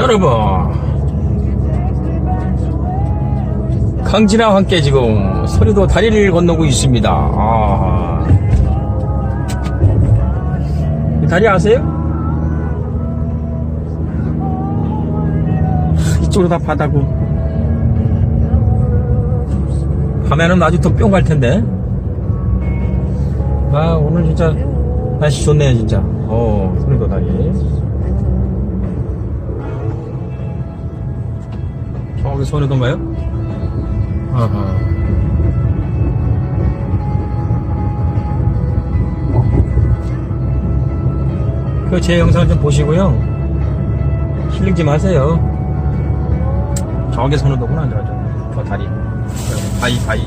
여러분. 강진아와 함께 지금 소리도 다리를 건너고 있습니다. 아. 이 다리 아세요? 이쪽으로 다 바다고. 밤에는 아주 더 뿅 갈 텐데. 아 오늘 진짜 날씨 좋네요 진짜. 어 소리도 다리 저기 소리도인가요? 아하. 그 제 영상 좀 보시고요. 힐링 좀 하세요. 저기 선우도구나, 저, 저, 저 다리. 바위.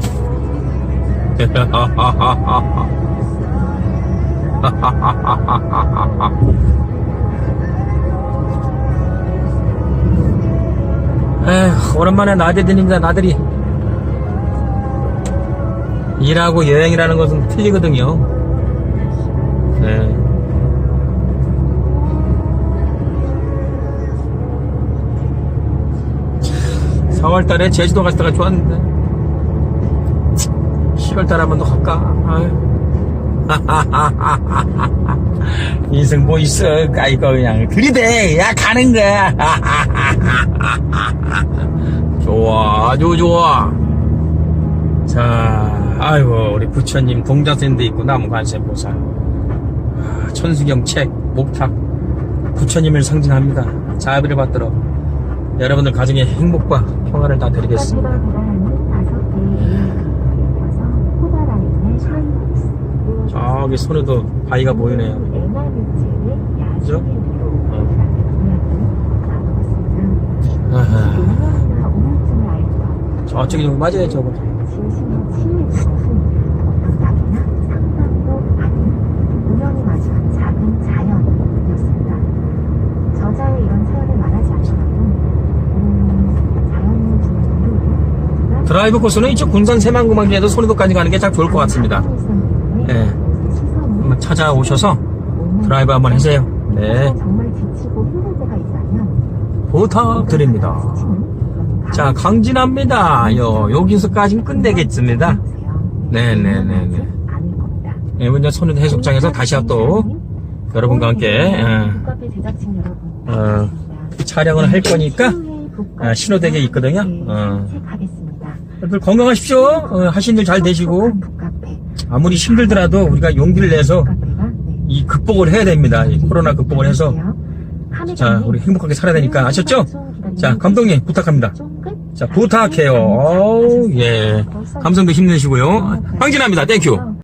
에휴, 오랜만에 나들입니다, 나들이. 일하고 여행이라는 것은 틀리거든요. 네. 참, 4월 달에 제주도 갔을 때가 좋았는데. 10월 달에 한 번 더 갈까? 인생 뭐 있어. 아이고, 그냥 들이대. 야, 가는 거야. 좋아, 아주 좋아. 자, 아이고, 우리 부처님 동자센도 있고, 나무 관세보살. 아, 천수경 책, 목탁. 부처님을 상징합니다. 자비를 받들어. 여러분들 가정의 행복과 평화를 다 드리겠습니다. 저기 손에도 바위가 보이네요. 그죠? 아하. 저쪽이 좀 맞아요, 저거. 드라이브 코스는 이쪽 군산 새만금항에도 손해도까지 가는 게 딱 좋을 것 같습니다. 예. 한번 찾아오셔서 드라이브 한번 해세요. 네. 부탁드립니다. 자, 강진합니다. 요, 여기서까지는 끝내겠습니다. 네네네네. 예, 먼저 손해도 해수욕장에서 다시 또 여러분과 함께. 어, 이 촬영을 할 거니까, 아, 신호대기에 있거든요. 어. 건강하십시오. 어, 하신 일 잘 되시고. 아무리 힘들더라도 우리가 용기를 내서 네. 이 극복을 해야 됩니다. 이 코로나 극복을 해서. 자, 우리 행복하게 살아야 되니까 아셨죠? 자, 감독님 부탁합니다. 자, 부탁해요. 예. 감성도 힘내시고요. 황진합니다. 땡큐.